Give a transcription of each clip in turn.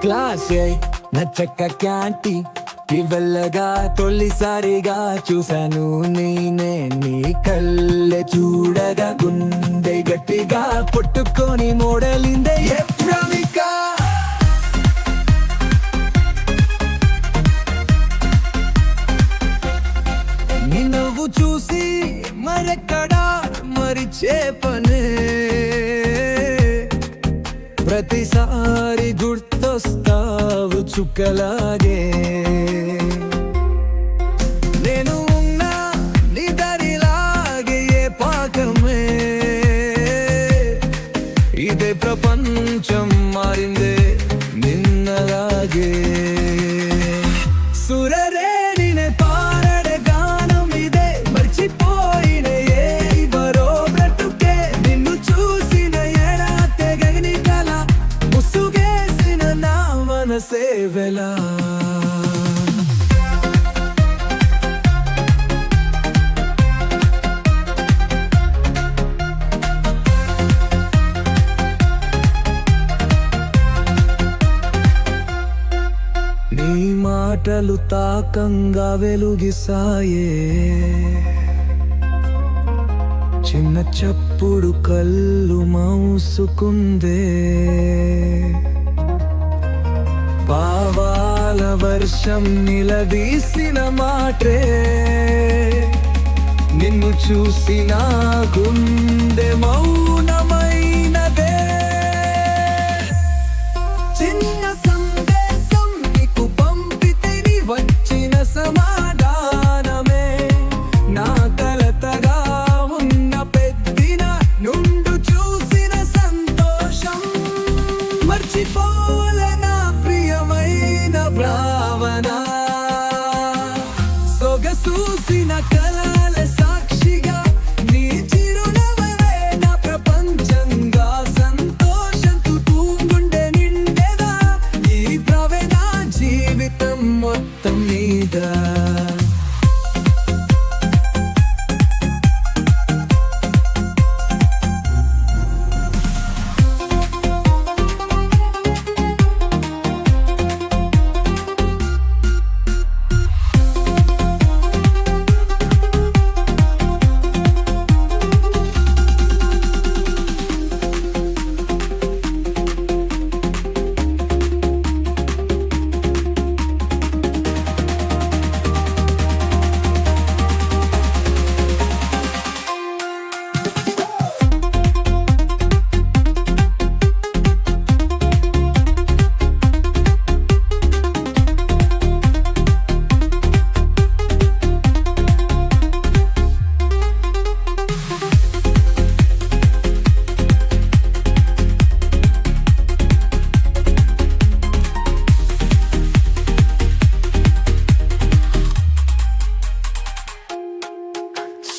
Class నచ్చక క్యాంటీ. వెళ్ళగా తొలిసారిగా చూశాను నేనే నీ కళ్ళె చూడగా గుండె గట్టిగా పుట్టుకొని మోడలిందే ఏ ప్రమిక చూసి మరెక్కడా మరిచే పనే ప్రతిసారి గుర్తు చుక్కలాగే. నేను ఉన్నా నీ దారిలాగే ఏ పాకమే. ఇదే ప్రపంచం మారిందే. సేవెలా. నీ మాటలు తాకంగా వెలుగిసాయే. చిన్న చప్పుడు కళ్ళు మౌసుకుందే. వర్షం నిలదీసిన మాటే. నిన్ను చూసిన గుండె మౌనమా సొగసూసిన కలల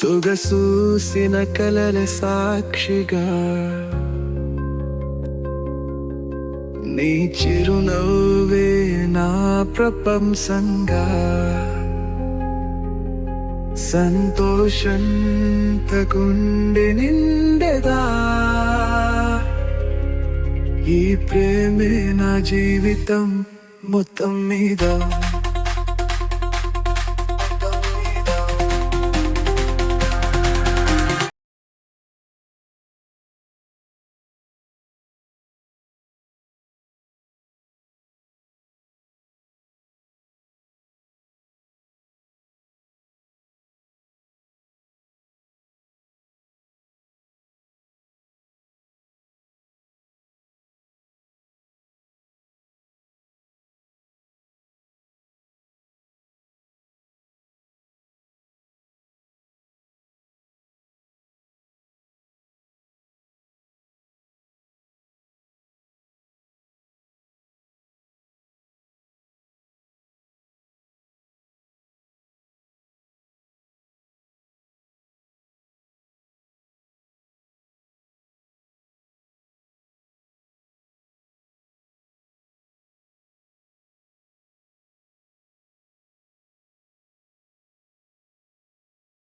సొగసూసిన కలల సాక్షిగా. నీ చిరునవ్వే నా ప్రపంసంగా సంతోషంతకుండి నిండెదా. ఈ ప్రేమే నా జీవితం మొత్తం మీద.